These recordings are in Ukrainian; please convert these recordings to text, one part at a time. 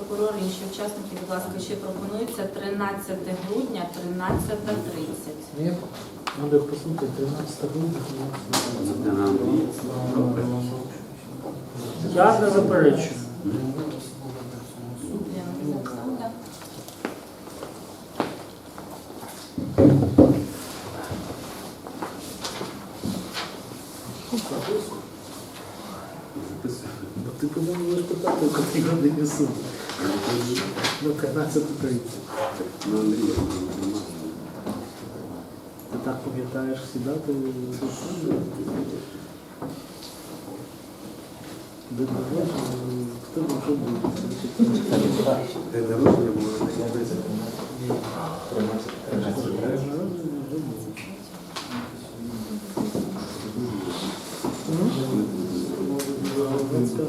Прокурори, інші учасники, будь ласка, ще пропонується 13 грудня, 13.30. Ні, треба послухати 13 грудня. Я не заперечую. Ти повинен питати, у якій годині суд. Ну, 15.30. Ти так пам'ятаєш всі дати? Де ти знаєш, хто що буде? День народження було 10.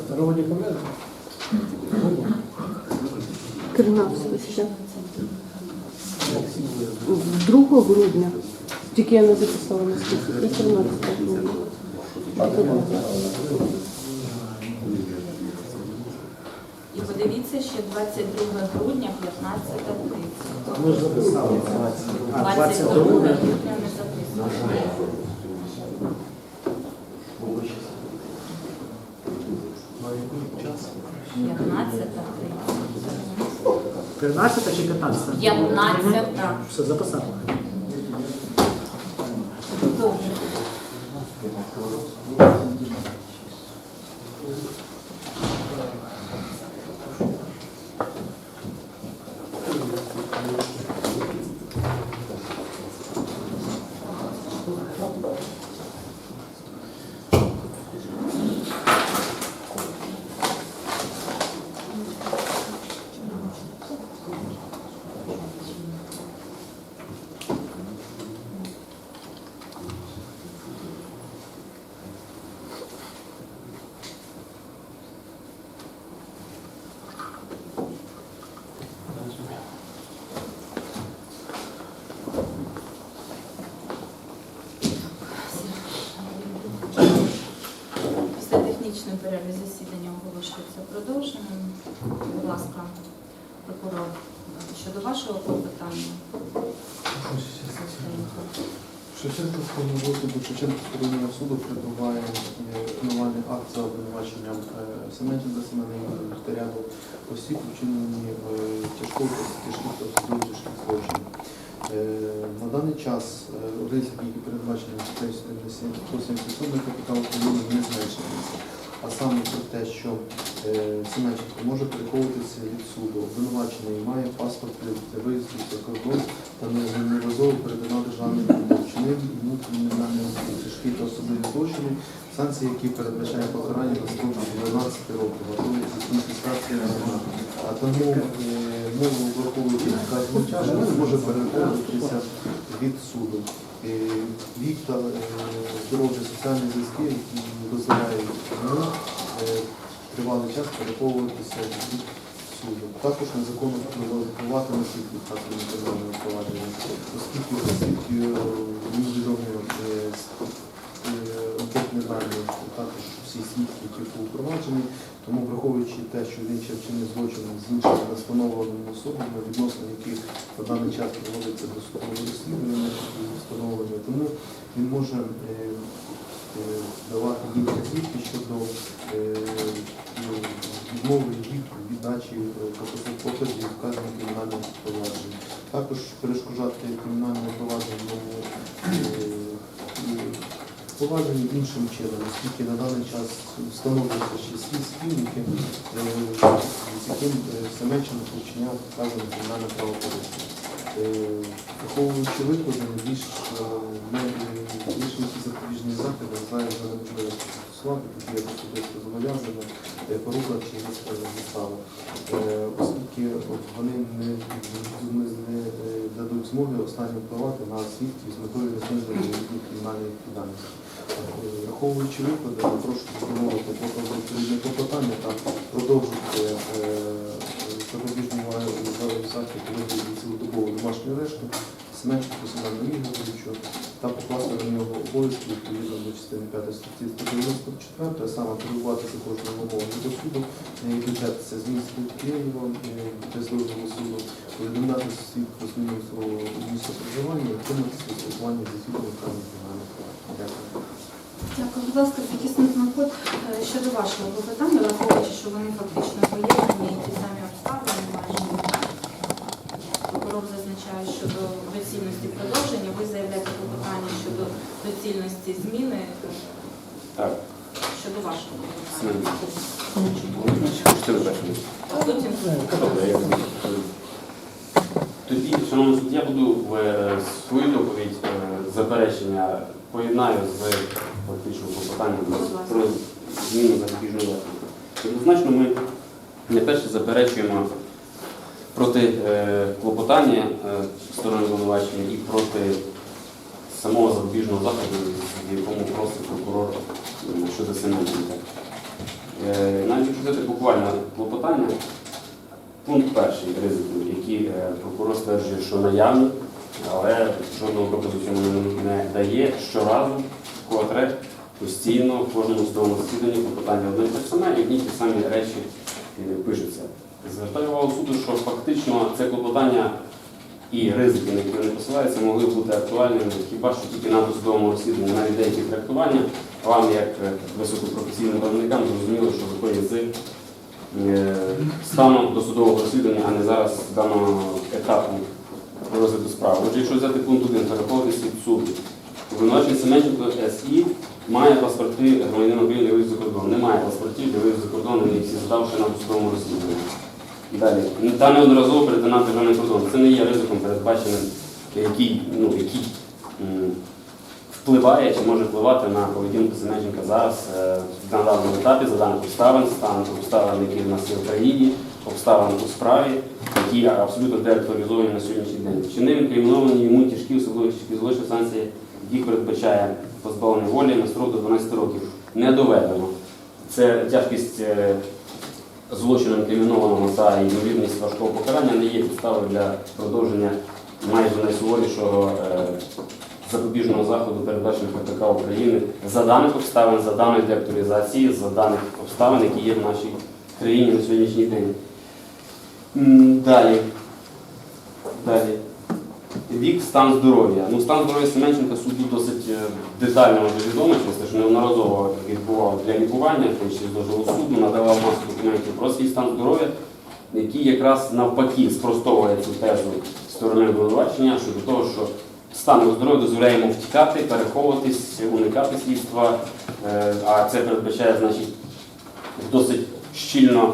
Народні камери? 13 ще. 2 грудня. Тільки я не записала на список. І 13 грудня. І подивіться ще 22 грудня, 15.30. Ми ж записали. А, 22 22 грудня не записано. 15.30. 13 чи 15? 15. Все, записали. Добре. Технічної перерви засідання оголошується продовженим. Будь ласка, прокурор, щодо вашого клопотання. Шевченківському розгляду Шевченківського районного суду прибуває обвинувальний акт за обвинуваченням е, Семенченка Семена Ігоровича та ряду осіб, вчинені е, тяжкого тяжких та особливо тяжких злочинів. Е, На даний час е, ризики, які передбачені статтею 177 КПК України, не зменшуються. А саме про те, що е, Семенченко може переховуватися від суду, обвинувачений має паспорт для виїзду за кордон та неодноразово передано державний кордон, вчинив внутрішні тяжкі та особливі злочини, санкції, які передбачає покарання на строк до 12 років, готується конфіскація майна. А тому е, мову враховуючи не може переховуватися від суду. Е, Вік та е, здоров'я соціальні зв'язки, які дозволяють йому е, тривалий час переховуватися від суду. Також незаконно впливати на світ вказаного кримінального провадження, оскільки оскільки мені відомі с- е, анкетні дані, також всі свідки, які були впроваджені, тому враховуючи те, що він ще вчинив злочин з іншими встановленими особами, відносно яких на даний час проводиться досудове розслідування, встановлення, тому він може е, е, давати звідки щодо е, ну, відмови їх віддачі показів вказаних кримінальним провадженням. Також перешкоджати кримінальному провадженню провадженню іншим чином, оскільки на даний час встановлюється ще слід спільники, е, з яким е, Семенченко вчиняв вказане кримінальне правопорушення. Е, Враховуючи викладені, більш які запобіжні заходи вважаю за неможливо застосувати, тоді як особисто зобов'язано е, порука чи застава. От вони не, не, не е, дадуть змоги останньо впливати на свідків з метою несення їхньої кримінальної відповідальності. Е, Враховуючи виклади, я прошу встановити відповідне клопотання та продовжити е, запобіжний захід цілодобового домашнього арешту Семенченко Семену Ігоровичу та покласти на нього обов'язки відповідно до частини 5 статті 194, а саме керуватися кожним вимогою до суду, не відрізатися з місця Києва е, без дозволу суду, повідомляти розмірів свого місця проживання і отримати спілкування зі проваджень. Дякую. Дякую. Будь ласка, е, щодо вашого клопотання, враховуючи, що вони фактично поєднані, і ті самі обставини майже. Прокурор зазначає щодо доцільності продовження, ви заявляєте клопотання щодо доцільності зміни. Так. Щодо вашого клопотання. Добре, я буду. Тоді, шановний суд, я буду е, свою доповідь е, заперечення поєднаю з фактично клопотанням про зміну запобіжного заходу. Однозначно, ми не перше заперечуємо проти е, клопотання е, сторони обвинувачення і проти самого запобіжного заходу, в якому просить прокурор щодо Семенченка. Е, Навіть взяти буквально клопотання, пункт перший ризику, який е, прокурор стверджує, що наявний, але жодного доказу не- дає щоразу, вкотре, постійно, в кожному судовому засіданні клопотання одне те саме, і одні ті самі речі е, пишуться. Звертаю увагу суду, що фактично це клопотання і ризики, на які вони посилаються, могли бути актуальними хіба що тільки на досудовому розслідуванні, навіть деякі трактування вам, як е, високопрофесійним правникам, зрозуміло, що виходять з е, станом досудового розслідування, а не зараз даного етапу розгляду справи. Отже, якщо взяти пункт 1, переходити від суду. Обвинувачений Семенченко СІ має паспорти громадянина України для за кордон. Немає паспортів для виїзду за кордон, вони всі здавши на досудовому розслідуванні. Далі. Та неодноразово перетина державний кордон. Це не є ризиком передбаченим, який, ну, який впливає чи може впливати на поведінку Семенченка зараз е, на даному етапі за даних обставин, стан обставин, які в нас є в країні, обставин у справі, які абсолютно деактуалізовані на сьогоднішній день. Вчинив він криміновані йому тяжкі особливо тяжкі злочини санкції, їх передбачає позбавлення волі на строк до 12 років. Не доведено. Це тяжкість злочину інкримінованого та ймовірність важкого покарання не є підставою для продовження майже найсуворішого е, запобіжного заходу, передбаченого КПК України за даних обставин, за даної деактуалізації, за даних обставин, які є в нашій країні на сьогоднішній день. Далі. Далі. Вік, стан здоров'я. Ну, стан здоров'я Семенченка суду досить детально вже відомо, через що неодноразово відбував для лікування, що дожилу суду, надавав масу документів про свій стан здоров'я, який якраз навпаки спростовує цю тезу сторони обвинувачення щодо того, що стан здоров'я дозволяє йому втікати, переховуватись, уникати слідства, е, а це передбачає, значить, досить щільно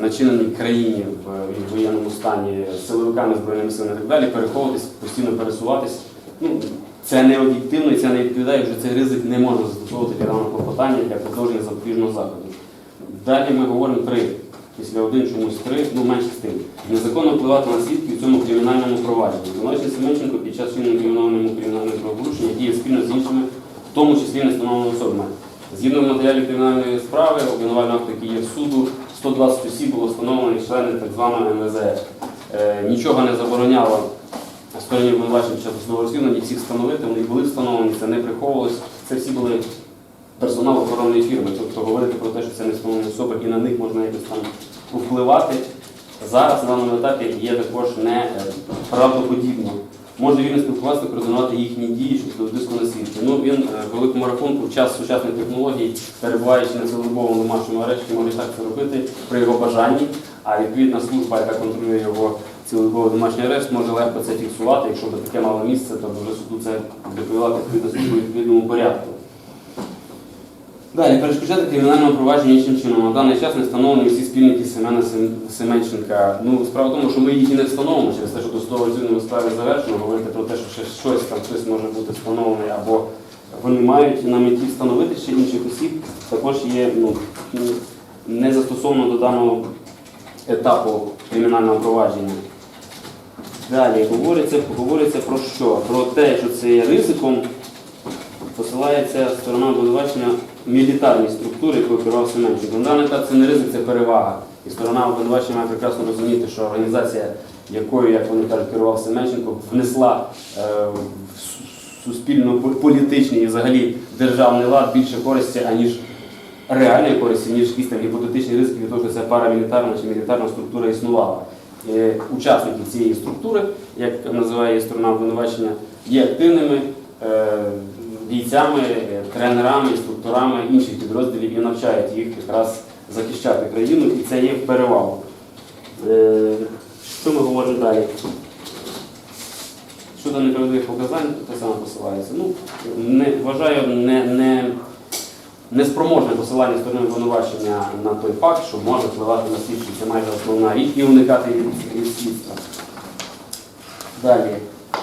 начиненій країні в в воєнному стані силовиками збройними силами і так далі, переховуватись, постійно пересуватись. Ну, це не об'єктивно і це не відповідає, вже цей ризик не можна застосовувати даного клопотання для продовження запобіжного заходу. Далі ми говоримо три. Після один чомусь три, ну менше з тим. Незаконно впливати на свідків в цьому кримінальному провадженні. Звинувачений Семенченко під час вчинення кримінальному кримінального правопорушення діє спільно з іншими, в тому числі не встановленими особами. Згідно матеріалів кримінальної справи, обвинувального акту, який є в суду, 120 осіб було встановлено як члени так званого МВЗ. Е, нічого не забороняло стороні обвинувачення під час судового розслідування всіх встановити, вони були встановлені, це не приховувалось. Це всі були персонал охоронної фірми. Тобто говорити про те, що це не встановлені особи і на них можна якось там впливати. Зараз на даному етапі є також не е, правдоподібно. Може вільно спілкуватися, координувати їхні дії щодо диску на світі. Ну він великому рахунку в час сучасних технологій, перебуваючи на цілодобовому домашньому арешті, може так це робити при його бажанні. А відповідна служба, яка контролює його цілодобовий домашній арешт, може легко це фіксувати. Якщо б таке мало місце, то вже суду це відповідно у відповідному порядку. Далі перешкоджати кримінальному провадженню іншим чином. На даний час не встановлені всі спільники Семена Семенченка. Ну, справа в тому, що ми їх і не встановимо через те, що до судового розслідування справи завершено. Говорити про те, що ще щось там хтось може бути встановлений, або вони мають на меті встановити ще інших осіб, також є ну, не застосовано до даного етапу кримінального провадження. Далі говориться, говориться про що? Про те, що це є ризиком, посилається сторона обвинувачення мілітарній структури, якою керував Семенченко. На даний етап це не ризик, це перевага. І сторона обвинувачення має прекрасно розуміти, що організація, якою, як вони кажуть, керував Семенченко, внесла е, в суспільно-політичний і взагалі державний лад більше користі, аніж реальної користі, ніж якісь там гіпотетичні ризики від того, що це парамілітарна чи мілітарна структура існувала. Е, Учасники цієї структури, як називає сторона обвинувачення, є активними е, бійцями, тренерами, інструкторами інших підрозділів і навчають їх якраз захищати країну, і це є в перевагу. Е, Що ми говоримо далі? Щодо неправдивих показань, те саме посилається. Ну, не, вважаю, не, не, неспроможне посилання сторони обвинувачення на той факт, що може впливати на слідчі, це майже основна річ, і уникати від слідства. Далі.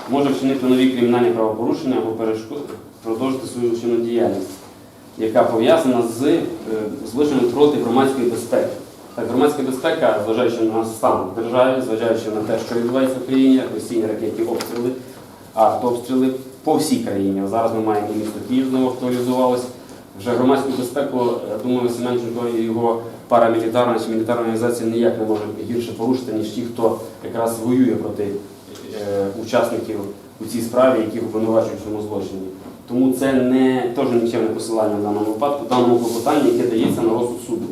Може вчинити нові кримінальні правопорушення або перешкоди, продовжити свою злочинну діяльність, яка пов'язана з е, злочином проти громадської безпеки. Так, громадська безпека, зважаючи на стан в державі, зважаючи на те, що відбувається в країні, постійні ракетні обстріли, артобстріли по всій країні. Зараз ми маємо місто Київ знову актуалізувалось. Вже громадську безпеку, думаю, Семенченко і його парамілітарна чи мілітарна організація ніяк не може гірше порушити, ніж ті, хто якраз воює проти е, учасників у цій справі, яких обвинувачують в цьому злочині. Тому це не теж нічим не посилання в даному випадку, в даному клопотанні, яке дається на розсуд суду.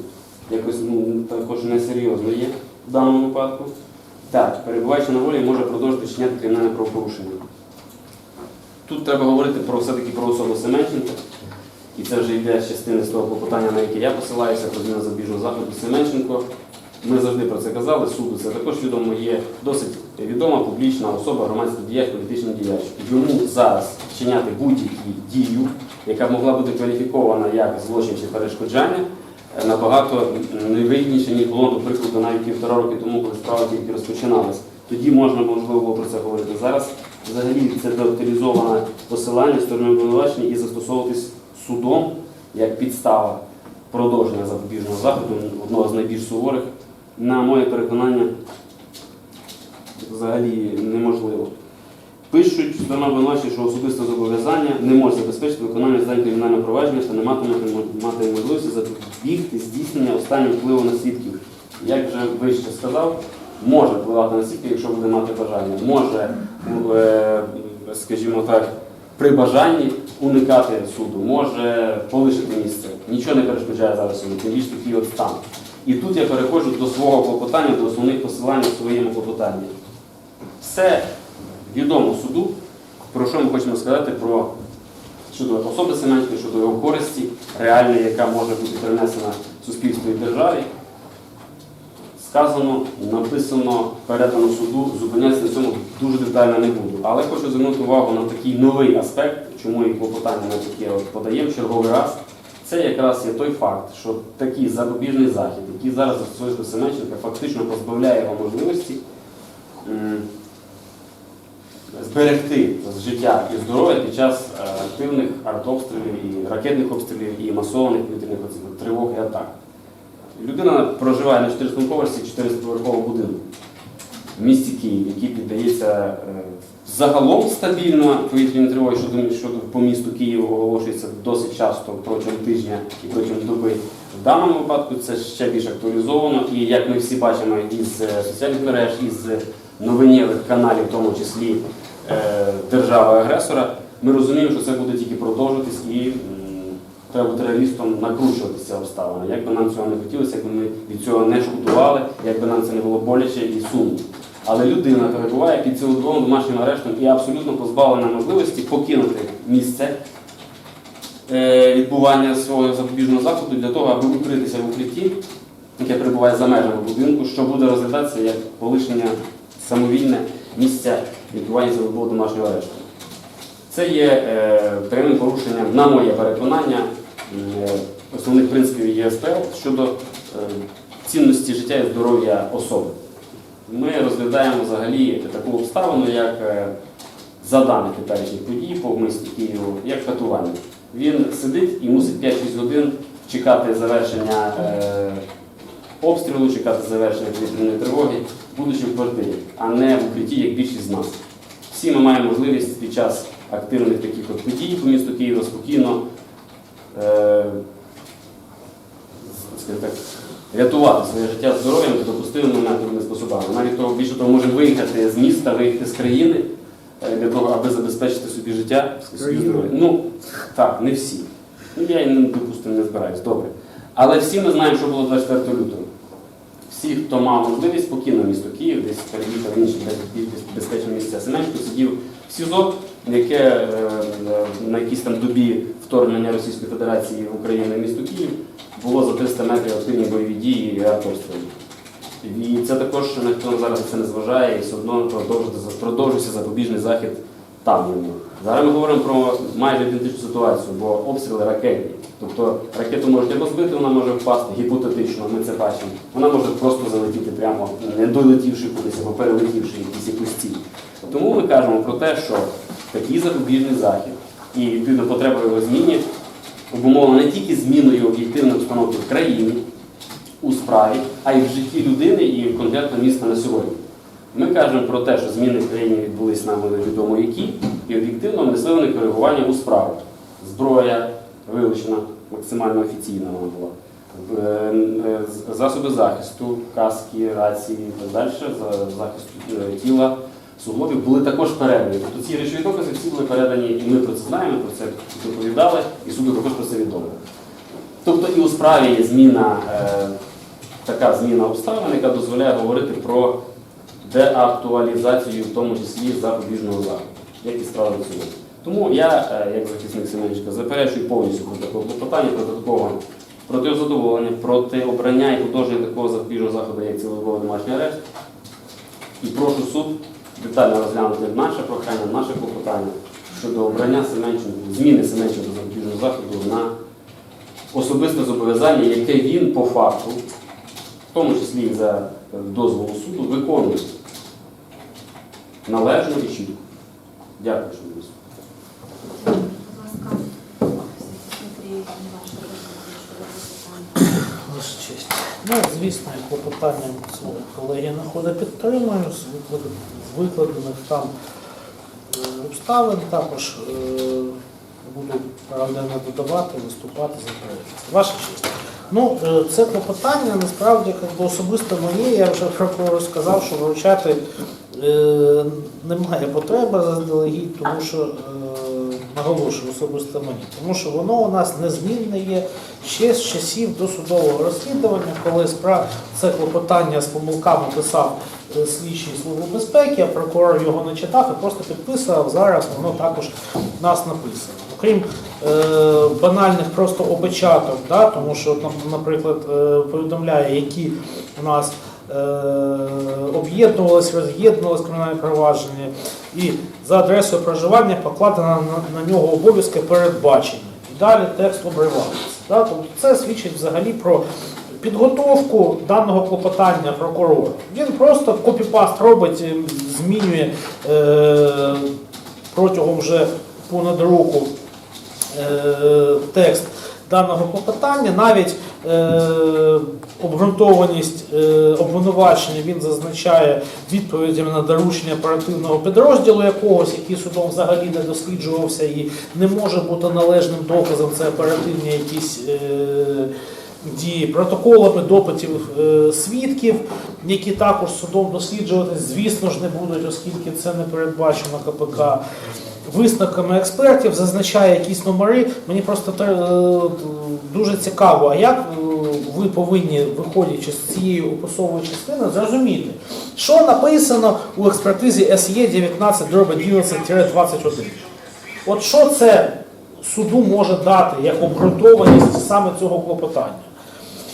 Якось ну, також несерйозно є в даному випадку. Так, перебуваючи на волі, може продовжити вчиняти кримінальне правопорушення. Тут треба говорити про все-таки про особу Семенченка. Це вже йде з частини з того клопотання, на яке я посилаюся, про зміну запобіжного заходу Семенченко. Ми завжди про це казали, суду це також відомо є досить відома публічна особа, громадський діяч, політичний діяч. Йому зараз вчиняти будь-яку дію, яка могла бути кваліфікована як злочин чи перешкоджання, е, набагато невигідніше, ніж було, до прикладу, навіть півтора роки тому, коли справа тільки розпочиналась. Тоді можна можливо було про це говорити. Зараз взагалі це доавторизоване посилання сторони обвинувачення і застосовуватись судом як підстава продовження запобіжного заходу, одного з найбільш суворих, на моє переконання, взагалі неможливо. Пишуть сторона обвинувачення, що особисте зобов'язання не може забезпечити виконання здань кримінального провадження та не матиме мати можливості запобігти здійснення останнього впливу на свідків. Як вже вище сказав, може впливати на свідків, якщо буде мати бажання. Може, е, скажімо так, при бажанні уникати суду, може полишити місце. Нічого не перешкоджає зараз суду, тим більше такий от стан. І тут я переходжу до свого клопотання, до основних посилань у своєму клопотанні. Все відомо суду, про що ми хочемо сказати про щодо особи Семенської, щодо його користі, реальної, яка може бути перенесена суспільству і державі. Сказано, написано, передано суду, зупинятися на цьому дуже детально не буду. Але хочу звернути увагу на такий новий аспект, чому і клопотання на таке подаємо черговий раз. Це якраз є той факт, що такий запобіжний захід, який зараз застосується Семенченка, фактично позбавляє його можливості зберегти життя і здоров'я під час е, активних артобстрілів, і ракетних обстрілів, і масованих повітряних тривог і атак. Людина проживає на 400 поверсі 400-поверхового будинку в місті Київ, який піддається е, загалом стабільно повітряні тривоги щодо, щодо по місту Києву оголошується досить часто протягом тижня і протягом доби. В даному випадку це ще більш актуалізовано, і як ми всі бачимо із е, соціальних мереж, із новинєвих каналів, в тому числі е, держави-агресора, ми розуміємо, що це буде тільки продовжуватись і треба бути накручуватися обставини. Як би нам цього не хотілося, як би ми від цього не шкодували, як би нам це не було боляче і сумно. Але людина перебуває під цілодобовим домашнім арештом і абсолютно позбавлена можливості покинути місце е, відбування свого запобіжного заходу для того, аби укритися в укритті, яке перебуває за межами будинку, що буде розглядатися як полишення самовільне місця відбування цілодобового домашнього арешту. Це є е, прямим порушенням, на моє переконання, е, основних принципів ЄСПЛ щодо е, цінності життя і здоров'я особи. Ми розглядаємо взагалі таку обставину, як е, за даних теперішніх подій по місту Києву, як катування. Він сидить і мусить 5-6 годин чекати завершення е, обстрілу, чекати завершення повітряної тривоги, будучи в квартирі, а не в укритті, як більшість з нас. Всі ми маємо можливість під час активних таких от подій по місту Києва спокійно е, так, рятувати своє життя здоров'ям та допустимими методами способами. Навіть того більше того може виїхати з міста, виїхати з країни, е, для того, аби забезпечити собі життя, Країну. здоров'я. Ну, так, не всі. Ну, я і допустимо, не збираюсь, добре. Але всі ми знаємо, що було 24 лютого. Всі, хто мав можливість, покинув місто Київ, десь переїхав інші без- без- безпечні місця. Семенченко сидів в СІЗО, яке е, на якійсь там добі вторгнення Російської Федерації в Україну місто Київ було за 300 метрів активні бойові дії і артобстріли. І це також ніхто зараз це не зважає, і все одно продовжується, запобіжний захід там. Зараз ми говоримо про майже ідентичну ситуацію, бо обстріли ракетні. Тобто ракету можуть або збити, вона може впасти гіпотетично, ми це бачимо. Вона може просто залетіти прямо, не долетівши кудись або перелетівши якісь якусь. Тому ми кажемо про те, що такий запобіжний захід і відповідно потреба його зміні обумовлена не тільки зміною об'єктивної обстановки в країні, у справі, а й в житті людини і конкретно міста на сьогодні. Ми кажемо про те, що зміни в країні відбулись нам невідомо які, і об'єктивно внесли вони коригування у справу. Зброя вилучена, максимально офіційна вона була. Е, е, Засоби захисту, каски, рації і так далі, за захисту е, тіла, суглобів були також передані. Тобто ці речові докази всі були передані, і ми про це знаємо, про це доповідали, і суду також про це відомо. Тобто і у справі є зміна, е, така зміна обставин, яка дозволяє говорити про деактуалізацію, в тому числі запобіжного заходу, як і справа до сьогодні. Тому я, е, як захисник Семенчика, заперечую повністю проти такого клопотання, проти такого проти задоволення, проти обрання і подовження такого запобіжного заходу, як цілодобовий домашній арешт. І прошу суд детально розглянути наше прохання, наше клопотання щодо обрання зміни Семенченка до запобіжного заходу на особисте зобов'язання, яке він по факту, в тому числі і за е, дозволу суду, виконує належно і чітко. Дякую, що ви. Ну, звісно, і клопотанням свого колеги находи підтримую з викладених там е, обставин. Також е, буду правда додавати, виступати за проєкт. Ваша честь. Ну, е, це клопотання насправді особисто моє. Я вже прокурору сказав, що вручати немає потреби заздалегідь, тому що наголошую особисто мені, тому що воно у нас незмінне є ще з часів досудового розслідування, коли справ це клопотання з помилками писав е, слідчий служби безпеки, а прокурор його не читав і просто підписував. Зараз воно також у нас написано. Окрім е, банальних просто опечаток, да, тому що, наприклад, е, повідомляє, які у нас е, об'єднувалися, роз'єднувалися кримінальне провадження, і за адресою проживання покладено на, на нього обов'язки передбачені. І далі текст обривається. Да? Тобто це свідчить взагалі про підготовку даного клопотання прокурора. Він просто копіпаст робить, е, змінює е, протягом вже понад року е, текст даного клопотання, навіть обґрунтованість е, обвинувачення він зазначає відповідями на доручення оперативного підрозділу якогось, який судом взагалі не досліджувався і не може бути належним доказом, це оперативні якісь. Дії протоколами допитів е, свідків, які також судом досліджуватись, звісно ж, не будуть, оскільки це не передбачено КПК висновками експертів, зазначає якісь номери. Мені просто е, дуже цікаво, а як е, ви повинні, виходячи з цієї описової частини, зрозуміти, що написано у експертизі СЄ 19 11-21. От що це суду може дати як обґрунтованість саме цього клопотання?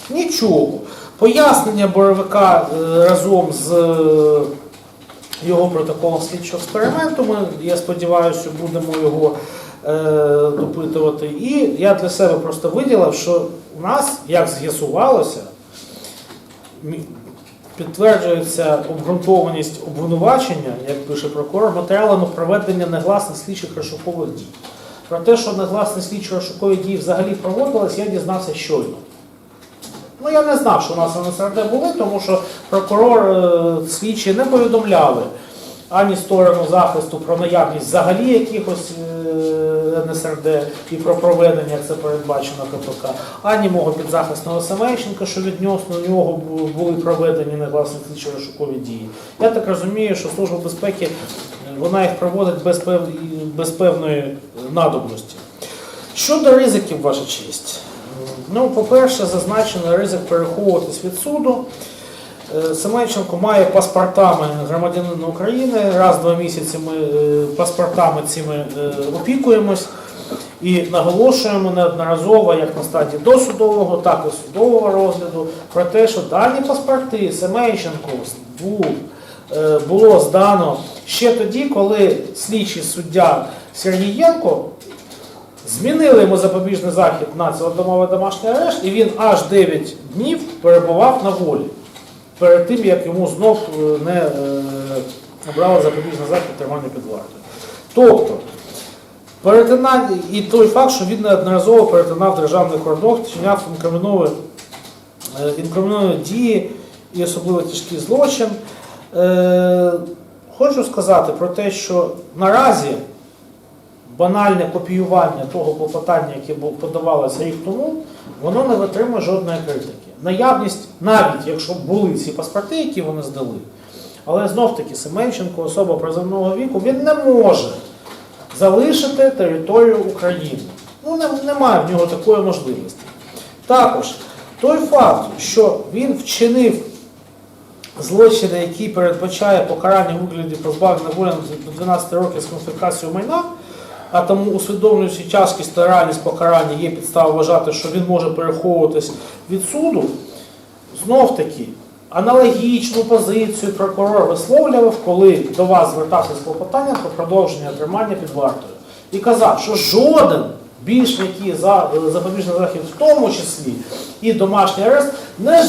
Нічого. Пояснення Боровика е, разом з е, його протоколом слідчого експерименту. Ми, я сподіваюся, будемо його е, допитувати. І я для себе просто виділив, що у нас, як з'ясувалося, підтверджується обґрунтованість обвинувачення, як пише прокурор, матеріалами проведення негласних слідчих розшукових дій. Про те, що негласні слідчі розшукові дії взагалі проводились, я дізнався щойно. Ну, я не знав, що у нас НСРД були, тому що прокурор е, слідчі не повідомляли ані сторону захисту про наявність взагалі якихось е, НСРД і про проведення, як це передбачено КПК, ані мого підзахисного Семенченка, що відносно нього були проведені негласні слідчі розшукові дії. Я так розумію, що Служба безпеки е, вона їх проводить без, пев... без певної надобності. Щодо ризиків, ваша честь. Ну, по-перше, зазначено ризик переховуватись від суду. Е, Семенченко має паспортами громадянина України. Раз в два місяці ми е, паспортами цими е, опікуємось і наголошуємо неодноразово, як на стадії досудового, так і судового розгляду, про те, що дані паспорти Семенченко був, було здано ще тоді, коли слідчий суддя Сергієнко Змінили йому запобіжний захід на цілодомовий домашній арешт, і він аж 9 днів перебував на волі перед тим, як йому знов е, не е, обрали запобіжний захід тримання під вартою. Тобто, перетинання і той факт, що він неодноразово перетинав державний кордон, вчиняв інкриміновані, е, дії і особливо тяжкий злочин. Хочу сказати про те, що наразі банальне копіювання того клопотання, яке подавалося рік тому, воно не витримує жодної критики. Наявність, навіть якщо були ці паспорти, які вони здали, але знов таки Семенченко, особа призовного віку, він не може залишити територію України. Ну, не- немає в нього такої можливості. Також той факт, що він вчинив злочини, який передбачає покарання у вигляді позбавлення волі до 12 років з конфіскацією майна, а тому усвідомлюючи тяжкість та реальність покарання, є підстава вважати, що він може переховуватись від суду, знов таки аналогічну позицію прокурор висловлював, коли до вас звертався з клопотанням про продовження тримання під вартою. І казав, що жоден більш м'який за- запобіжний захід, в тому числі і домашній арест, не